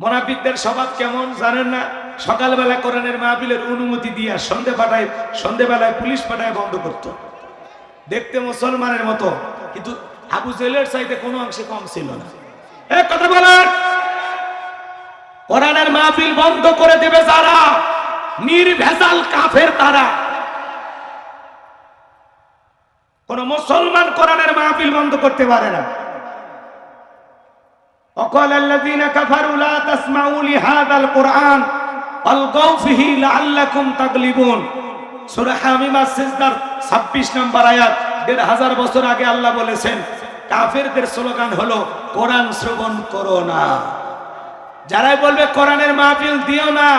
মোনাফিকদের স্বভাব কেমন জানেন না? সকালবেলা কোরআনের মাহফিলের অনুমতি দিয়া সন্ধে পাঠায় সন্ধেবেলায় পুলিশ পাঠায় বন্ধ করত। দেখতে মুসলমানের মতো, কিন্তু আবু জেলের চাইতে কোনো অংশে কম ছিল না। এ কথা বলার কোরআনের মাহফিল বন্ধ করে দেবে যারা, নির্ভেজাল কাফের তারা। কোন মুসলমান কোরআনের মাহফিল বন্ধ করতে পারে না। وقال الذين كفروا لا تسمعوا لهذا القرآن والغوا فيه لعلكم تغلبون সূরা হামিমা সিজদার 26 নম্বর আয়াত দেড় হাজার বছর আগে আল্লাহ বলেছেন কাফেরদের স্লোগান হলো কোরআন শ্রবণ করো না যারাই বলবে কোরআনের মাহফিল দিও না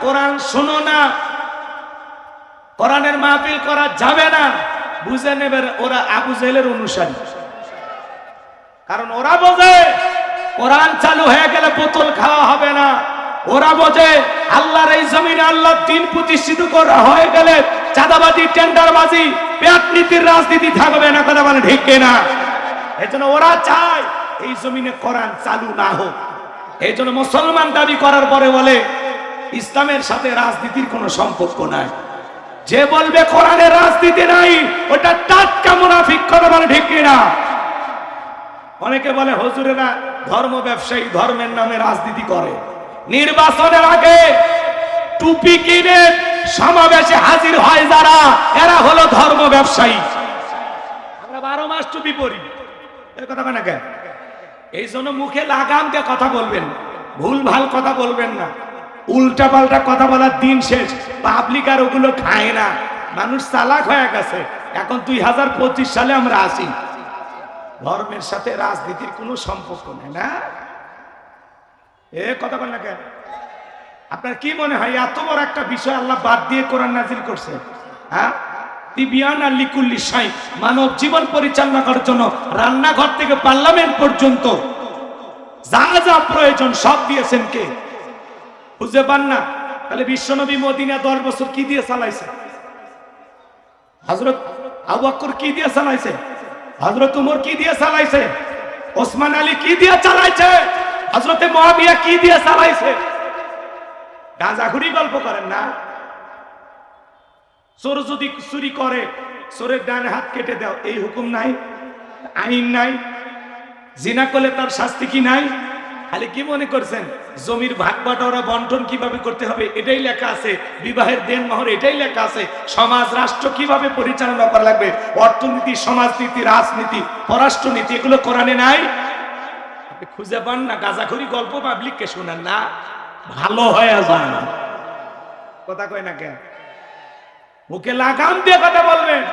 কোরআন শোনো না কোরআনের মাহফিল করা যাবে না বুঝে নেবে ওরা আবু জেলের অনুসারী কারণ ওরা বোঝে কোরআন চালু হয়ে গেলে বোতল খাওয়া হবে না। ওরা বোঝে আল্লাহর এই জমিনে আল্লাহ দিন প্রতিষ্ঠিত করা হয়ে গেলে চাঁদাবাজি, টেন্ডারবাজি পেট নীতির রাজনীতি থাকবে না, কথা মানে ঠিক না এই জন্য ওরা চায় এই জমিনে কোরআন চালু না হোক। এই জন্য মুসলমান দাবি করার পরে বলে, ইসলামের সাথে রাজনীতির কোনো সম্পর্ক নাই। যে বলবে কোরআনের রাজনীতি নাই, ওটা টাটকা মুনাফিক, কথা বলে ঠিক না অনেকে বলে, হজুরেরা ধর্ম ব্যবসায়ী ধর্মের নামে রাজনীতি করে। নির্বাচনের আগে টুপি কিনে সমাবেশে হাজির হয় যারা, এরা হলো ধর্ম ব্যবসায়ী। আমরা বারো মাস টুপি এর কথা কেন কেন? এই জন্য মুখে লাগাম দিয়ে কথা বলবেন, ভুল ভালো কথা বলবেন না। উল্টা পাল্টা কথা বলার দিন শেষ। পাবলিক আর ওগুলো খায় না। মানুষ চালাক হয়ে গেছে। এখন দুই হাজার পঁচিশ সালে আমরা আসি। ধর্মের সাথে রাজনীতির কোনো সম্পর্ক নেই, না? এ কথা বল না কেন? আপনার কি মনে হয়, এত বড় একটা বিষয় আল্লাহ বাদ দিয়ে কোরআন নাজিল করছে? হ্যাঁ? মানব জীবন পরিচালনা করার জন্য রান্নাঘর থেকে পার্লামেন্ট পর্যন্ত যা যা প্রয়োজন সব দিয়েছেন কে? বুঝতে পান না? তাহলে বিশ্বনবী মদিনা দশ বছর কি দিয়ে চালাইছে? হজরত আবু বকর কি দিয়ে চালাইছে? হজরত উমর কি দিয়ে চালাইছে? ওসমান আলী কি দিয়ে চালাইছে? হজরতে মহাবিয়া কি দিয়ে চালাইছে? গাঁজাখুরি গল্প করেন না? চোর যদি চুরি করে, চোরের ডানে হাত কেটে দাও, এই হুকুম নাই? আইন নাই? জিনা করলে তার শাস্তি কি নাই? খালি কি মনে করছেন? জমির ভাগ বাটোয়ারা বন্টন কীভাবে করতে হবে? এটাই লেখা আছে। বিবাহের দেন মহর, এটাই লেখা আছে। সমাজ, রাষ্ট্র কীভাবে পরিচালনা করা লাগবে? অর্থনীতি, সমাজনীতি, রাজনীতি, পররাষ্ট্রনীতি, এগুলো কোরআনে নাই? আপনি খুঁজে পান না, গাজাখুরি গল্প পাবলিককে শোনেন না। ভালো হয়ে যান কথা কয় না কেন? মুখে লাগাম দিয়ে কথা বলবেন।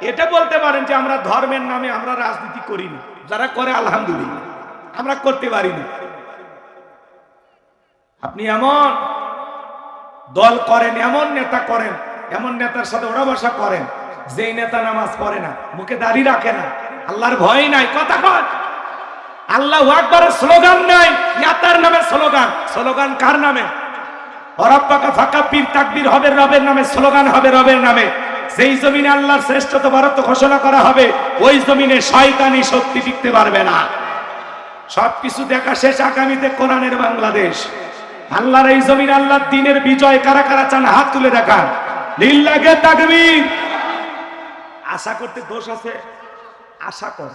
এটা বলতে পারেন যে আমরা ধর্মের নামে আমরা রাজনীতি করি না যারা করে, আলহামদুলিল্লাহ। আমরা করতে পারি না আপনি এমন দল করেন, এমন নেতা করেন, এমন নেতার সাথে ওরা বসা করেন, যেই নেতা নামাজ পড়ে না, মুখে দাড়ি রাখে না, আল্লাহর ভয় নাই, কথা কন। আল্লাহ আকবরের স্লোগান নাই নেতার নামে স্লোগান স্লোগান কার নামে? অরব্বাকা ফাঁকা পীর তাকবীর হবে, রবের নামে স্লোগান হবে, রবের নামে। সেই জমিনে আল্লাহর শ্রেষ্ঠত্ব ভারত ঘোষণা করা হবে, ওই জমিনে শয়তানি শক্তি টিকতে পারবে না। সবকিছু দেখা শেষ আগামীতে কোরআনের বাংলাদেশ। আল্লাহর এই জমিন, আল্লাহর দিনের বিজয় কারা কারা চান হাত তুলে দেখান। আশা করতে দোষ আছে? আশা কর।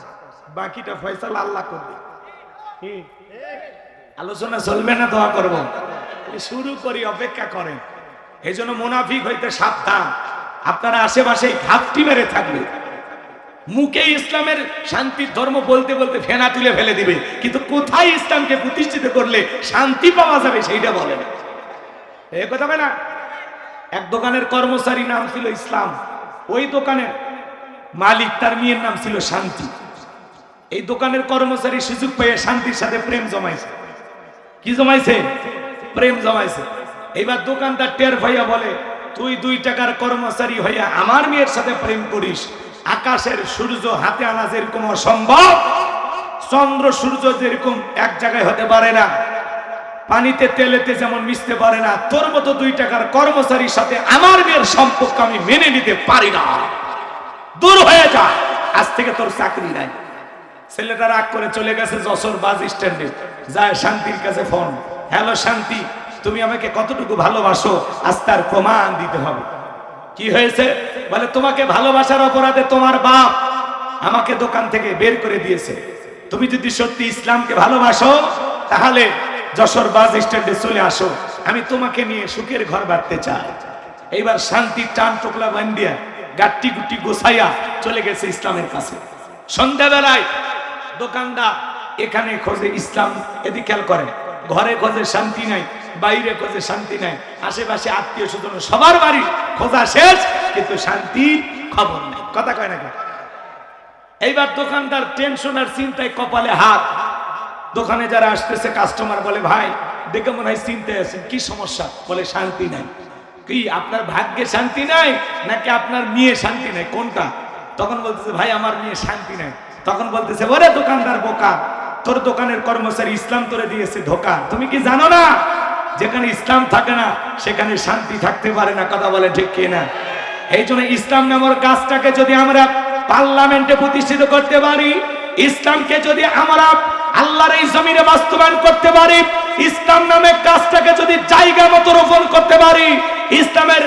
বাকিটা ফয়সালা আল্লাহ করবে? আলোচনা চলবে না, দোয়া করব। শুরু করি, অপেক্ষা করেন। এই জন্য মুনাফিক হইতে সাবধান। আপনারা আশেপাশে ঘাপটি মেরে থাকবে। মুখে ইসলামের শান্তির ধর্ম বলতে বলতে ফেনা তুলে ফেলে দিবে। কিন্তু কোথায় ইসলামকে প্রতিষ্ঠিত করলে শান্তি পাওয়া যাবে সেইটা বলে না। এ কথা না? এক দোকানের কর্মচারী নাম ছিল ইসলাম। ওই দোকানের মালিক তার মেয়ের নাম ছিল শান্তি। এই দোকানের কর্মচারী সুযোগ পেয়ে শান্তির সাথে প্রেম জমাইছে। কি জমাইছে? প্রেম জমাইছে। এবার দোকানদার টের ভাইয়া বলে, তুই দুই টাকার কর্মচারী হইয়া আমার মেয়ের সাথে প্রেম করিস। আকাশের সূর্য হাতে আনা যেরকম অসম্ভব, চন্দ্র সূর্য যেরকম এক জায়গায় হতে পারে না, পানিতে তেলেতে যেমন মিশতে পারে না, তোর মতো দুই টাকার কর্মচারীর সাথে আমার মেয়ের সম্পর্ক আমি মেনে নিতে পারি না। দূর হয়ে যা, আজ থেকে তোর চাকরি নাই। ছেলেটা রাগ করে চলে গেছে যশোর বাস স্ট্যান্ডে, যায় শান্তির কাছে ফোন, হ্যালো শান্তি, তুমি আমাকে কতটুকু ভালোবাসো? আজ তার প্রমাণ দিতে হবে। কি হয়েছে? বলে, তোমাকে ভালোবাসার অপরাধে তোমার বাপ আমাকে দোকান থেকে বের করে দিয়েছে। তুমি যদি সত্যি ইসলামকে ভালোবাসো, তাহলে যশোর বাস স্ট্যান্ডে চলে আসো। আমি তোমাকে নিয়ে সুখের ঘর বাঁধতে চাই। এইবার শান্তি, টান, টোকলা বান্ডিয়া গাট্টি গুটি গোসাইয়া চলে গেছে ইসলামের কাছে। সন্ধ্যাবেলায় দোকানদার এখানে খোঁজে, ইসলাম এদিকে খেয়াল করে, ঘরে খোঁজে শান্তি নাই। বাইরে খোঁজে শান্তি নাই। আশেপাশে আত্মীয় স্বজন, সবার বাড়ি খোঁজা শেষ, কিন্তু শান্তি খবর নাই। কথা কয় না এইবার দোকানদার টেনশন আর চিন্তায় কপালে হাত। দোকানে যারা আসতেছে কাস্টমার বলে, ভাই, দেখে মনে হয় চিন্তায় আছেন, কি সমস্যা? বলে, শান্তি নাই। কি, আপনার ভাগ্যে শান্তি নাই, নাকি আপনার মেয়ে শান্তি নাই? কোনটা? তখন বলতেছে, ভাই, আমার মেয়ে শান্তি নাই। তখন বলতেছে, ওরে দোকানদার বোকা, তোর দোকানের কর্মচারী ইসলাম তোরে দিয়েছে ধোকা। তুমি কি জানো না? যেখানে ইসলাম থাকে না, সেখানে শান্তি থাকতে পারে না, কথা বলে ঠিক কি না? এই জন্য ইসলাম নামের কাজটাকে যদি আমরা পার্লামেন্টে প্রতিষ্ঠিত করতে পারি, ইসলামকে যদি আমরা আল্লাহর এই জমিনে বাস্তবায়ন করতে পারি, ইসলাম নামে কাজটাকে যদি জায়গা মতো রোপণ করতে পারি, ইসলামের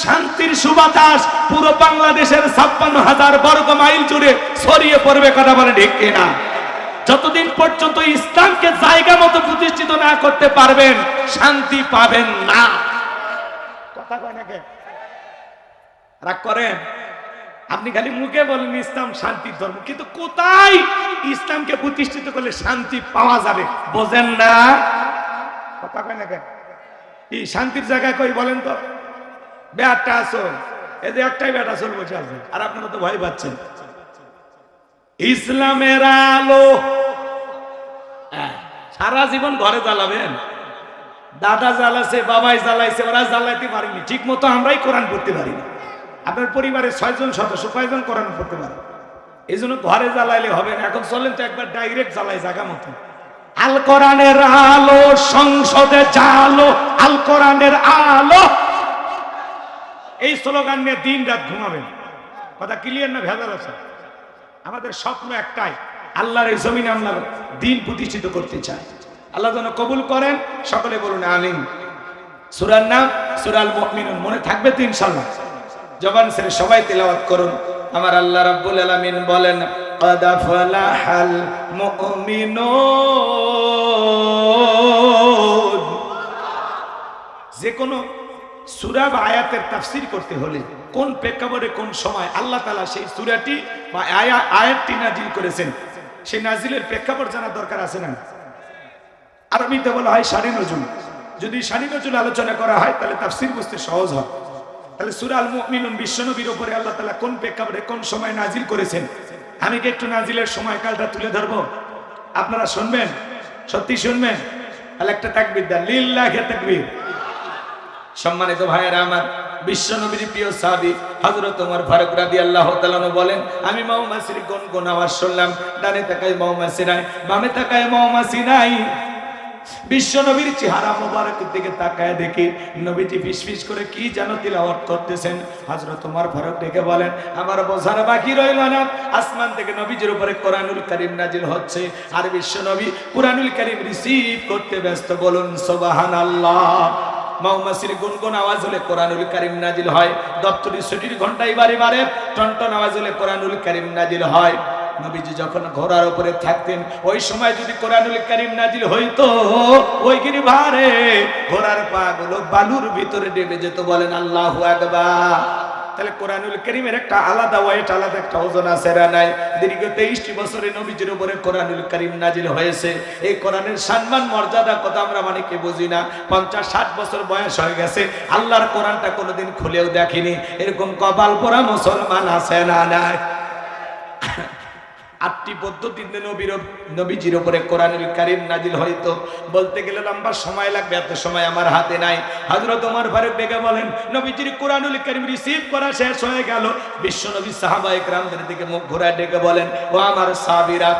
শান্তির সুবাতাস পুরো বাংলাদেশের ছাপ্পান্ন হাজার বর্গ মাইল জুড়ে ছড়িয়ে পড়বে, কথা বলে ঠিক কিনা যতদিন পর্যন্ত ইসলামকে জায়গা মতো প্রতিষ্ঠিত না করতে পারবেন, শান্তি পাবেন না। কথা কয় রাগ করেন? আপনি খালি মুখে বলেন ইসলাম শান্তির ধর্ম, কিন্তু কোথায় ইসলামকে প্রতিষ্ঠিত করলে শান্তি পাওয়া যাবে? বোঝেন না। কথা কয় না কেন কি শান্তির জায়গায় কই বলেন তো? বেয়ারটা আসল এদের একটাই বেটা আসল বসে আছে। আর আপনারা তো ভয় পাচ্ছেন। ইসলামের আলো সারা জীবন ঘরে জ্বালাবেন। দাদা জ্বালাছে বাবাই জ্বালাইছে, ওরা জ্বালাইতে পারেনি। ঠিক মতো আমরাই কোরআন পড়তে পারি না। আপনার পরিবারের ছয়জন সদস্য, কয়জন কোরআন পড়তে পারে? এই জন্য ঘরে জ্বালাইলে হবে না। এখন চলেন তো একবার ডাইরেক্ট জ্বালাই জায়গা মতো আল কোরআনের আলো, সংসদে জালো আল কোরআনের আলো। এই স্লোগান নিয়ে দিন রাত ঘুমাবেন। কথা ক্লিয়ার না ভেজাল আছে? আমাদের স্বপ্ন একটাই আল্লাহর এই জমিনে আমরা দিন প্রতিষ্ঠিত করতে চাই আল্লাহ যেন কবুল করেন সকলে বলুন আলিম সুরার নাম সুরাল মুমিনুন মনে থাকবে তো ইনশাল্লাহ জবান ছেড়ে সবাই তেলাওয়াত করুন আমার আল্লাহ রাব্বুল আলামিন বলেন قد أفلح المؤمنون যে কোনো সুরা বা আয়াতের তাফসির করতে হলে কোন প্রেক্ষাপটে কোন সময় আল্লাহ তালা সেই সুরাটি বা আয়া- আয়াতটি নাজিল করেছেন সেই নাজিলের প্রেক্ষাপট জানার দরকার আছে না? আরবিতে বলা হয় সারি নজুল যদি সারি নজুল আলোচনা করা হয়, তাহলে তাফসির বুঝতে সহজ হয়। তাহলে সুরাল আল মুমিনুন বিশ্বনবীর উপরে আল্লাহ তালা কোন প্রেক্ষাপটে কোন সময় নাজিল করেছেন? আমি কি একটু নাজিলের সময়কালটা তুলে ধরবো? আপনারা শুনবেন? সত্যি শুনবেন? তাহলে একটা তাকবির দেন। লিল্লাহে তাকবীর। সম্মানিত ভাইয়েরা আমার বিশ্ব নবীর প্রিয় সাহাবী হযরত ওমর ফারুক রাদিয়াল্লাহু তাআলা বলেন, আমি মৌমাছির কোন কোন আওয়াজ শুনলাম। ডানে তাকায় মৌমাছি নাই, বামে তাকায় মৌমাছি নাই। বিশ্ব চেহারা মোবারকের দিকে তাকায় দেখি নবীজি ফিসফিস করে কি যেন তিলাওয়াত করতেছেন। হযরত ওমর ফারুক ডেকে বলেন, আমার বোঝার বাকি রইল না। আসমান থেকে নবীজির উপরে কোরআনুল কারীম নাজিল হচ্ছে আর বিশ্ব নবী কোরআনুল কারীম রিসিভ করতে ব্যস্ত। বলুন, সুবহানাল্লাহ। মৌমাছির গুনগুন আওয়াজ হলে কোরআনুল কারিম নাজিল হয়। দপ্তরি ছুটির ঘন্টায় বারে বারে টনটন আওয়াজ হলে কোরআনুল কারিম নাজিল হয়। নবীজি যখন ঘোড়ার উপরে থাকতেন, ওই সময় যদি কোরআনুল করিম নাজিল হইতো, ওই গিরি ভারে ঘোড়ার পা গুলো বালুর ভিতরে ডেবে যেত বলেন আল্লাহ আকবার। তাহলে কোরআনুল করিমের একটা আলাদা ওয়েট, আলাদা একটা ওজন আছে নাই? দীর্ঘ তেইশটি বছরে নবীজির উপরে কোরআনুল করিম নাজিল হয়েছে। এই কোরআনের সম্মান, মর্যাদা কথা আমরা মানে কি বুঝি না। পঞ্চাশ, ষাট বছর বয়স হয়ে গেছে। আল্লাহর কোরআনটা কোনোদিন খুলেও দেখিনি। এরকম কপাল পোড়া মুসলমান আছে না নাই? আটটি পদ্ধতিতে নবীর নবীজির উপরে কোরআনুল কারিম নাজিল হইতো বলতে গেলে লম্বা সময় লাগবে, এত সময় আমার হাতে নাই। হযরত ওমর ফারুক ডেকে বলেন, নবীজির কোরআনুল কারিম রিসিভ করা শেষ হয়ে গেল। বিশ্ব নবী সাহাবা একরামদের দিকে মুখ ঘোরায় ডেকে বলেন, ও আমার সাহাবীরা,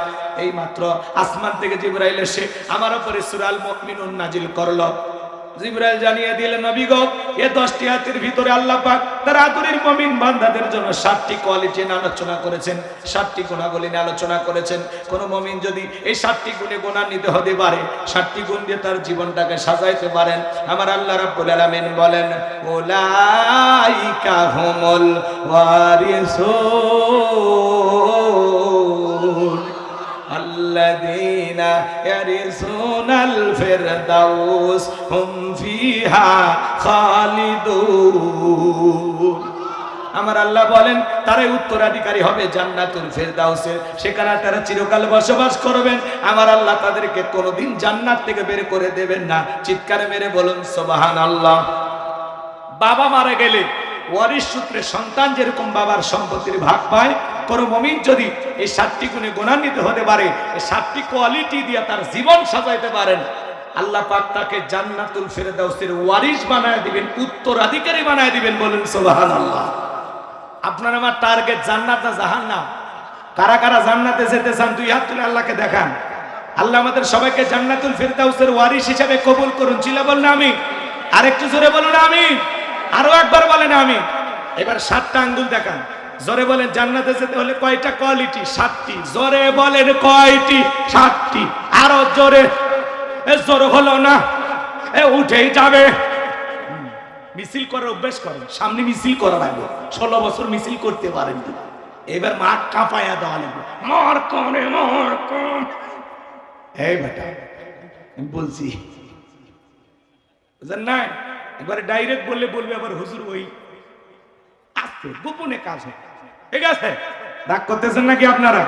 এই মাত্র আসমান থেকে জিবরাইল এসে আমার উপরে সূরাল মুমিনুন নাজিল করল। জিব্রাইল জানিয়ে দিলেন, নবী গো, এ দশটি হাতের ভিতরে আল্লাহ পাক তার আদরের মুমিন বান্দাদের জন্য সাতটি কোয়ালিটি নিয়ে আলোচনা করেছেন। সাতটি গুণাবলী নিয়ে আলোচনা করেছেন। কোন মুমিন যদি এই সাতটি গুণে গুণান্বিত হতে পারে, সাতটি গুণ দিয়ে তার জীবনটাকে সাজাইতে পারেন। আমার আল্লাহ রাব্বুল আলামিন বলেন ওলাইকা হুমুল ওয়ারিসুন। الذين يرثون الفردوس هم فيها خالدون আমার আল্লাহ বলেন তারাই উত্তরাধিকারী হবে জান্নাতুল ফেরদাউসের সেখানে তারা চিরকাল বসবাস করবেন আমার আল্লাহ তাদেরকে কোনোদিন জান্নাত থেকে বের করে দেবেন না চিৎকার মেরে বলুন সোবাহান আল্লাহ বাবা মারা গেলে ওয়ারিশ সূত্রে সন্তান যেরকম বাবার সম্পত্তির ভাগ পায়, কোন মমিন যদি এই সাতটি গুণে গুণান্বিত হতে পারে, এই সাতটি কোয়ালিটি দিয়ে তার জীবন সাজাইতে পারেন, আল্লাহ পাক তাকে জান্নাতুল ফেরদাউসের ওয়ারিশ বানায় দিবেন, উত্তরাধিকারী বানায় দিবেন বলুন সুবহানাল্লাহ। আপনার আমার টার্গেট জান্নাত না জাহান্নাম? কারা কারা জান্নাতে যেতে চান, দুই হাত তুলে আল্লাহকে দেখান। আল্লাহ আমাদের সবাইকে জান্নাতুল ফেরদাউসের ওয়ারিশ হিসাবে কবুল করুন। চিলা বলুন আমি আরেকটু জোরে বলুন আমি আরও একবার বলেন আমি এবার সাতটা আঙ্গুল দেখান। জোরে বলেন, জান্নাতে যেতে হলে কয়টা কোয়ালিটি? সাতটি। জোরে বলেন কয়টি? সাতটি। আরও জোরে। জোরে হলো না। এ উঠেই যাবে। মিছিল করার অভ্যাস করেন। সামনে মিছিল করা লাগবে। ষোলো বছর মিছিল করতে পারেন। এবার মাঠ কাঁপাইয়া দেওয়া লাগবে। মার কনে, মার কন। এই বেটা, আমি বলছি, বুঝলেন না? একবারে ডাইরেক্ট বললে বলবে আবার হুজুর ওই। আসতে গোপনে কাজ হয়। ঠিক আছে? রাগ করতেছেন নাকি আপনারা?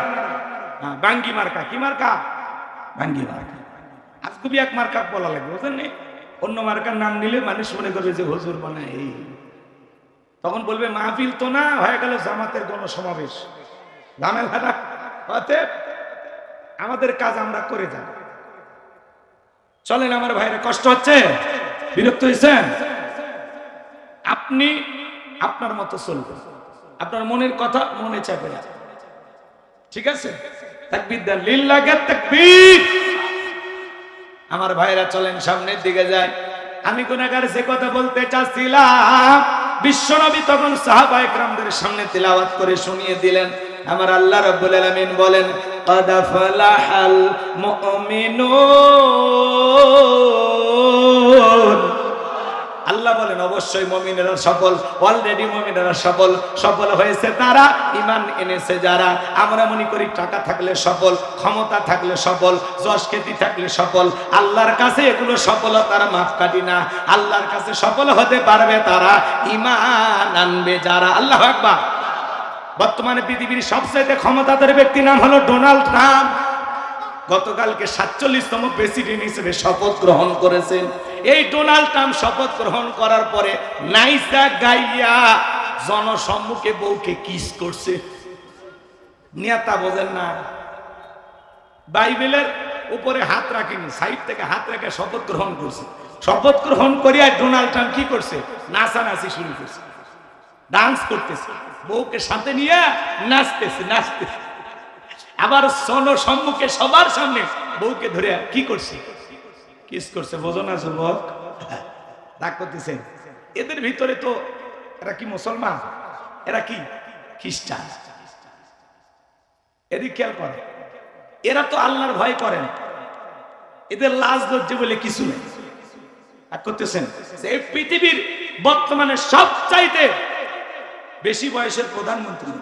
হ্যাঁ বাঙ্গি মার্কা। কি মার্কা? বাঙ্গি মার্কা। আজকে এক মার্কা বলা লাগবে, বুঝলেন? অন্য মার্কার নাম নিলে মানুষ মনে করবে যে হুজুর বানায় এই। তখন বলবে, মাহফিল তো না, হয়ে গেল জামাতের গণসমাবেশ। ঝামেলাটা অতএব আমাদের কাজ আমরা করে যাব। চলেন আমার ভাইরা কষ্ট হচ্ছে? বিরক্ত হয়েছেন আপনি আপনার মতো চলবেন আপনার মনের কথা মনে চাপে না ঠিক আছে তাকবীর দেন লিল্লাহে তাকবীর আমার ভাইরা চলেন সামনের দিকে যায় আমি গুনাহগার যে কথা বলতে চাচ্ছিলাম বিশ্বনবী তখন সাহাবা একরামদের সামনে তিলাওয়াত করে শুনিয়ে দিলেন আমার আল্লাহ রাব্বুল আলামিন বলেন قد فلح المؤمنون আল্লাহ বলেন, অবশ্যই মমিনেরা সফল অলরেডি মমিনেরা সফল। সফল হয়েছে তারা ইমান এনেছে যারা। আমরা মনে করি টাকা থাকলে সফল, ক্ষমতা থাকলে সফল, যশ খ্যাতি থাকলে সফল। আল্লাহর কাছে এগুলো সফলতার মাপকাঠি না। আল্লাহর কাছে সফল হতে পারবে তারা ইমান আনবে যারা। আল্লাহ আকবার। বর্তমানে পৃথিবীর সবচেয়ে ক্ষমতাধর ব্যক্তির নাম হলো ডোনাল্ড ট্রাম্প। গতকালকে সাতচল্লিশতম প্রেসিডেন্ট হিসেবে শপথ গ্রহণ করেছেন। এই ডোনাল্ড ট্রাম্প শপথ গ্রহণ করার পরে নাইসা গাইয়া জনসম্মুখে বউকে কিস করছে। নেতা বোঝেন না। বাইবেলের উপরে হাত রাখেনি, সাইড থেকে হাত রেখে শপথ গ্রহণ করছে। শপথ গ্রহণ করিয়া ডোনাল্ড ট্রাম্প কি করছে? নাচানাচি শুরু করছে। ডান্স করতেছে। বউকে সাথে নিয়ে নাচতেছে নাচতেছে। আবার সন সম্মুখে সবার সামনে বউকে ধরে কি করছে? কিস করছে বোঝো না যুবক। রাগ করতেছেন? এদের ভিতরে তো এরা কি মুসলমান? এরা কি? খ্রিস্টান। এদিক খেয়াল করে এরা তো আল্লাহর ভয় করেন। এদের লাজ লজ্জে বলে কিছু নেই। রাগ করতেছেন? এই পৃথিবীর বর্তমানে সবচাইতে বেশি বয়সের প্রধানমন্ত্রী।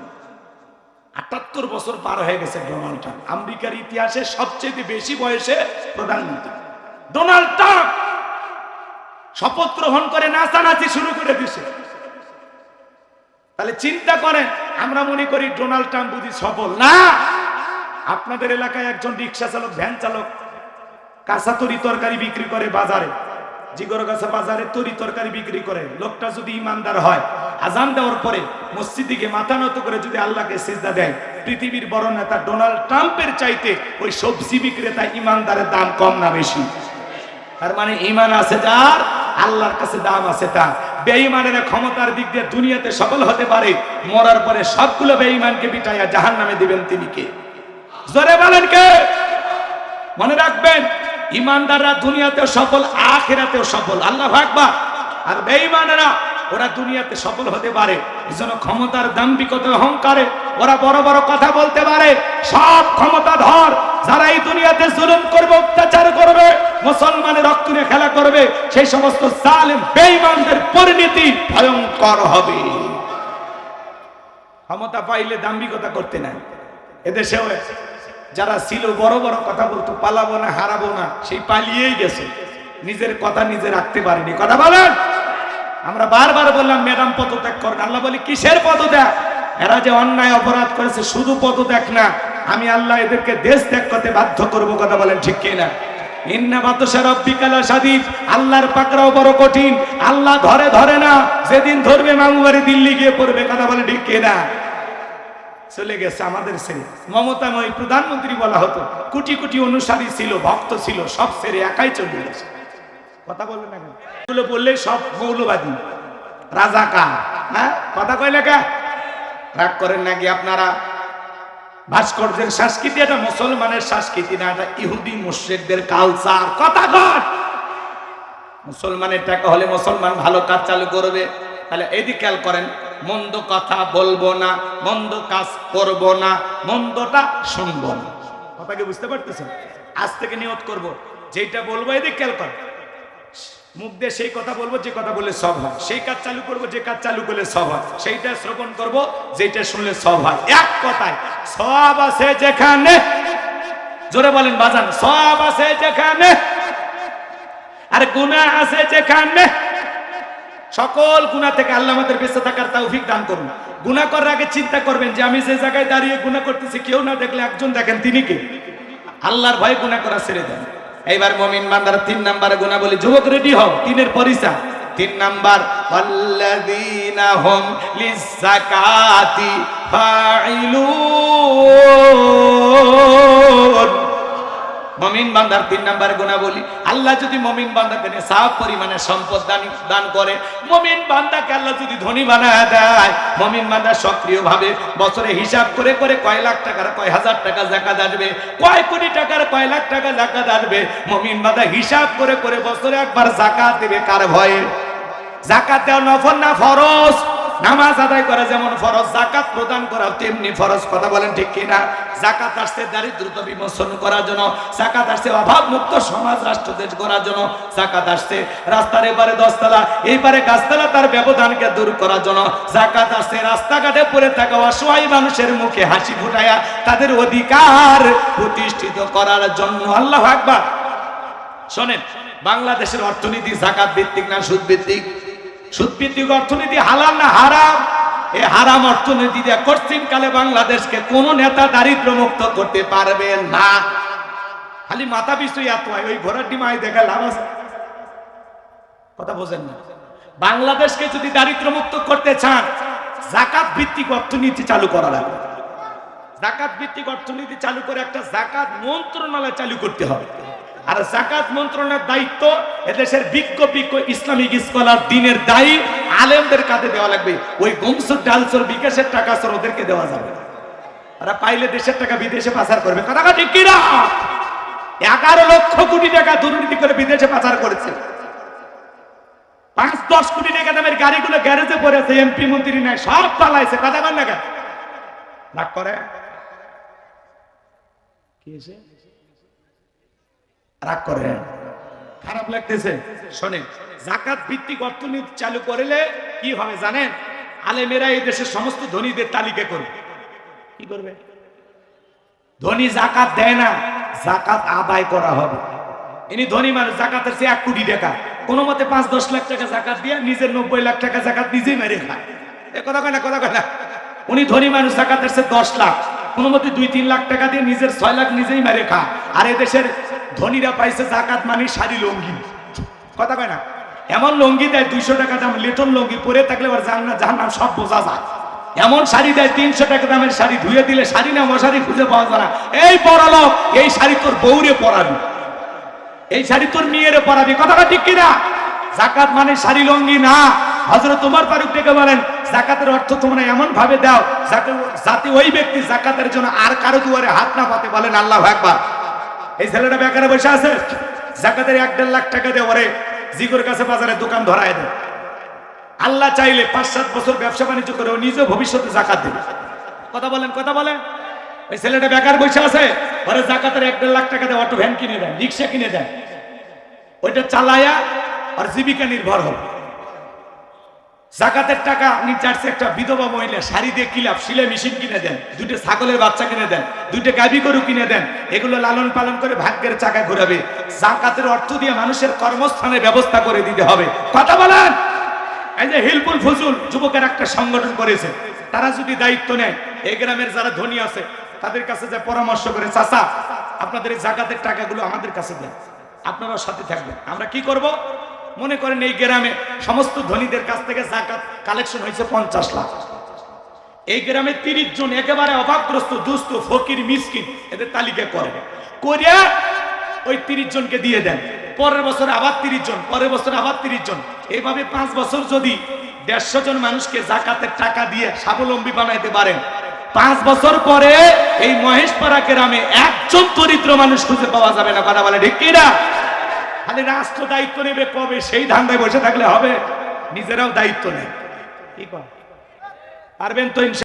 আটাত্তর বছর পার হয়ে গেছে ডোনাল্ড ট্রাম্প আমেরিকার ইতিহাসে সবচেয়ে বেশি বয়সে প্রধানমন্ত্রী। ডোনাল্ড ট্রাম্প শপথ গ্রহণ করে নাচানাচি শুরু করে দিছে তাহলে চিন্তা করেন, আমরা মনে করি ডোনাল্ড ট্রাম্প বুঝি সফল। না! আপনাদের এলাকায় একজন রিক্সা চালক, ভ্যান চালক, কাঁচা তরি তরকারি বিক্রি করে বাজারে। জিগরগাছা বাজারে তরি তরকারি বিক্রি করে। লোকটা যদি ইমানদার হয়, আজান দেওয়ার পরে মসজিদিকে মাথা নত করে যদি আল্লাহকে সেজদা দেয়, পৃথিবীর বড় নেতা ডোনাল্ড ট্রাম্পের চাইতে ওই সবজি বিক্রেতা ইমানদারের দাম কম না বেশি? তার মানে ইমান আছে যার? আল্লাহর কাছে দাম আছে তার। বেঈমানের ক্ষমতার দিক দিয়ে দুনিয়াতে সফল হতে পারে, মরার পরে সবগুলো বেঈমানকে পিটাইয়া জাহান নামে দিবেন তিনি কে? জোরে বলেন কে? মনে রাখবেন ইমানদাররা দুনিয়াতেও সফল, আখেরাতেও সফল। আল্লাহ আকবার। আর বেঈমানেরা ওরা দুনিয়াতে সফল হতে পারে এজন্য ক্ষমতার দাম্ভিকতা অহংকারে ওরা বড় বড় কথা বলতে পারে। সব ক্ষমতা ধর, যারা এই দুনিয়াতে জুলুম করবে, অত্যাচার করবে, মুসলমানের রক্ত নিয়ে খেলা করবে, সেই সমস্ত জালেম, বেঈমানদের পরিণতি ভয়ঙ্কর হবে। ক্ষমতা পাইলে দাম্ভিকতা করতে নাই। এদেশেও যারা ছিল, বড় বড় কথা বলতো, পালাবো না, হারাবো না, সেই পালিয়েই গেছে। নিজের কথা নিজে রাখতে পারেনি। কথা বলেন! আমরা বারবার বললাম, ম্যাডাম, পদত্যাগ করেন আল্লাহ বলি, কিসের পদত্যাগ? এরা যে অন্যায় অপরাধ করেছে, শুধু পদত্যাগ না, আমি আল্লাহ এদেরকে দেশ ত্যাগ করতে বাধ্য করব, কথা বলেন ঠিক কিনা? আল্লাহর বড় কঠিন, আল্লাহ ধরে ধরে না ধরবে দিল্লি গিয়ে পড়বে, কথা বলে ঠিক চলে গেছে আমাদের মমতাময় প্রধানমন্ত্রী বলা হতো, কোটি কোটি অনুসারী ছিল, ভক্ত ছিল, সব একাই চলে গেছে। কথা বলবেন না কেন? এগুলো বললে সব মৌলবাদী। রাজাকা হ্যাঁ? কথা কয় লেখা রাগ করেন নাকি আপনারা? ভাস্কর্যের সংস্কৃতি এটা, মুসলমানের সংস্কৃতি না, এটা ইহুদি, মুশ্রিকদের কালচার কথা কর মুসলমানের টাকা হলে মুসলমান ভালো কাজ চালু করবে। তাহলে এদিকে খেয়াল করেন, মন্দ কথা বলব না, মন্দ কাজ করব না, মন্দটা শুনব না। কথা কি বুঝতে পারতেছেন? আজ থেকে নিয়ত করব। যেটা বলব এদিকে খেয়াল কর মুখ দিয়ে সেই কথা বলব, যে কথা বলে সব হয়। সেই কাজ চালু করব, যে কাজ চালু করলে সব হয়। সেইটা শ্রবণ করব, যেটা শুনলে সব হয়। এক কথায়, সব আছে যেখানে। জোরে বলেন, বাজান, সব আছে যেখানে। আর গুণা আছে যেখানে। সকল গুণা থেকে আল্লাহ আমাদের বেঁচে থাকার তৌফিক দান করুন। গুনাহ করার আগে চিন্তা করবেন যে আমি যে জায়গায় দাঁড়িয়ে গুনাহ করতেছি, কেউ না দেখলে একজন দেখেন, তিনি কে? আল্লাহর ভয় গুনাহ করা ছেড়ে দেন। এইবার মমিন বান্দার তিন নাম্বার গুণা বলি যুবক রেডি হও, তিনের পরিচয়। তিন নাম্বার, আল্লাযীনা হুম লিযাকাতি ফাইলুন মমিন বান্দার তিন নাম্বার গুণা বলি আল্লাহ যদি মমিন বান্দাকে সাফ পরিমাণে সম্পদ দান দান করে, মমিন বান্দাকে আল্লাহ যদি ধনী বানায় দেয়, মমিন বান্দা সক্রিয় ভাবে বছরে হিসাব করে করে কয় লাখ টাকার, কয় হাজার টাকা জাকাত আসবে, কয় কোটি টাকার, কয় লাখ টাকা জাকাত আসবে, মমিন বান্দা হিসাব করে করে বছরে একবার জাকাত দেবে কার ভয়ে? জাকাত দেওয়া নফল না ফরজ? নামাজ আদায় করা যেমন ফরজ জাকাত প্রদান করা তেমনি ফরজ, কথা বলেন ঠিক কিনা? জাকাত আসছে দারিদ্রতা বিমোচন করার জন্য জাকাত আসছে অভাব মুক্ত সমাজ রাষ্ট্র দেশ করার জন্য জাকাত আসছে রাস্তার এপারে দশতলা এই পারে গাছতলা তার ব্যবধানকে দূর করার জন্য জাকাত আসছে রাস্তাঘাটে পড়ে থাকা অসহায় মানুষের মুখে হাসি ফুটাইয়া তাদের অধিকার প্রতিষ্ঠিত করার জন্য। আল্লাহ আকবার। শোনেন, বাংলাদেশের অর্থনীতি জাকাত ভিত্তিক না সুদ ভিত্তিক সুদ ভিত্তিক অর্থনীতি হালাল না হারাম? এ হারাম অর্থনীতি দিয়ে কালে বাংলাদেশকে কোন নেতা দারিদ্র মুক্ত করতে পারবে না। খালি মাথা পিছু এত হয়, ওই ঘোড়ার ডিমায় দেখা লাভ আছে। কথা বোঝেন না। বাংলাদেশকে যদি দারিদ্র মুক্ত করতে চান, জাকাত ভিত্তিক অর্থনীতি চালু করা লাগবে। জাকাত ভিত্তিক অর্থনীতি চালু করে একটা জাকাত মন্ত্রণালয় চালু করতে হবে। আর জাকাত মন্ত্রণালয়ের দায়িত্ব এদেশের বিজ্ঞ বিজ্ঞ ইসলামিক স্কলার দিনের দায়ী আলেমদের কাছে দেওয়া লাগবে। ওই গমসুর ডালসুর বিকাশের টাকা সর ওদেরকে দেওয়া যাবে। ওরা পাইলে দেশের টাকা বিদেশে পাচার করবে। কথা কথা ঠিক কিনা? এগারো লক্ষ কোটি টাকা দুর্নীতি করে বিদেশে পাচার করেছে। পাঁচ, দশ কোটি টাকা দামের গাড়িগুলো গ্যারেজে পড়েছে এমপি মন্ত্রী নাই, সব পালাইছে। কথা বল না কেন? করে? কি? রাগ করে। খারাপ লাগতেছে। শোনেন জাকাত ভিত্তিক অর্থনীতি চালু করলে কি হবে জানেন? আলেমেরা এই দেশের সমস্ত ধনীদের তালিকা করবে। কি করবে? ধনী জাকাত দেয় না জাকাত আদায় করা হবে। ইনি ধনী মানুষ জাকাতের চেয়ে এক কোটি টাকা। কোনো মতে পাঁচ, দশ লাখ টাকা জাকাত দিয়ে নিজের নব্বই লাখ টাকা জাকাত নিজেই মেরে খায়। এ কথা কয় না, কথা কয় না। উনি ধনী মানুষ জাকাতের চেয়ে দশ লাখ। কোনো মতে দুই, তিন লাখ টাকা দিয়ে নিজের ছয় লাখ নিজেই মেরে খায়। আর এদেশের ধনীরা পাইছে জাকাত মানে শাড়ি লঙ্গি। কথা কয় না? এমন লঙ্গি দেয় দুইশো টাকা দাম, লেটন লঙ্গি পরে থাকলে আবার জান না সব বোঝা যায়। এমন শাড়ি দেয় তিনশো টাকা দামের শাড়ি, ধুয়ে দিলে শাড়ি না মশারি খুঁজে পাওয়া যায় না। এই পরালোক এই শাড়ি তোর বউরে পরাবি। এই শাড়ি তোর মেয়েরে পরাবি। কথাটা ঠিক কিনা? জাকাত মানে শাড়ি লঙ্গি না। হজরত তোমার ফারুক ডেকে বলেন, জাকাতের অর্থ তোমরা এমন ভাবে দাও যাতে ওই ব্যক্তি জাকাতের জন্য আর কারও দুয়ারে হাত না পাতে। বলেন আল্লাহ একবার এই ছেলেটা বেকারে বসে আছে। জাকাতের এক দেড় লাখ টাকা দিয়ে ওরে জিগোর কাছে বাজারে দোকান ধরায় দেয়। আল্লাহ চাইলে পাঁচ সাত বছর ব্যবসা বাণিজ্য করে ও নিজেও ভবিষ্যতে জাকাত দেবে। কথা বলেন কথা বলেন। ওই ছেলেটা বেকার বসে আছে, ওরে জাকাতের এক দেড় লাখ টাকা দিয়ে অটো ভ্যান কিনে দেন রিক্সা কিনে দেন ওইটা চালায়া আর জীবিকা নির্ভর হবে। জাকাতের টাকা আপনি চারশে একটা বিধবা মহিলা, শাড়ি দিয়ে কিলাপ সিলাই মেশিন কিনে দেন দুটো ছাগলের বাচ্চা কিনে দেন দুটো গাভী গরু কিনে দেন, এগুলো লালন পালন করে ভাগ্যের চাকা ঘুরাবে। জাকাতের অর্থ দিয়ে মানুষের কর্মস্থানের ব্যবস্থা করে দিতে হবে। কথা বলেন? এই যে হিলপুল ফজুল যুবকের একটা সংগঠন করেছে, তারা যদি দায়িত্ব নেয়, এই গ্রামের যারা ধনী আছে, তাদের কাছে যে পরামর্শ করে, চাচা, আপনাদের এই জাকাতের টাকাগুলো আমাদের কাছে দেন আপনারা সাথে থাকবেন, আমরা কি করব? মনে করেন এই গ্রামে সমস্ত ধনীদের কাছ থেকে জাকাত কালেকশন হয়েছে পঞ্চাশ লাখ। এই গ্রামে তিরিশ জন একেবারে অভাবগ্রস্ত, দুস্থ, ফকির, মিসকিন এদের তালিকা করে। করিয়া ওই তিরিশ জনকে দিয়ে দেন। পরের বছর আবার তিরিশ জন, পরের বছর আবার তিরিশ জন। এইভাবে পাঁচ বছর যদি দেড়শো জন মানুষকে জাকাতের টাকা দিয়ে স্বাবলম্বী বানাইতে পারেন, পাঁচ বছর পরে এই মহেশপাড়া গ্রামে একজন দরিদ্র মানুষ খুঁজে পাওয়া যাবে না। কথা বলে ঠিক খালি রাষ্ট্র দায়িত্ব নেবে কবে? সেই ধান্দায় বসে থাকলে হবে। নিজেরাও দায়িত্ব নেই কি পারবেন তো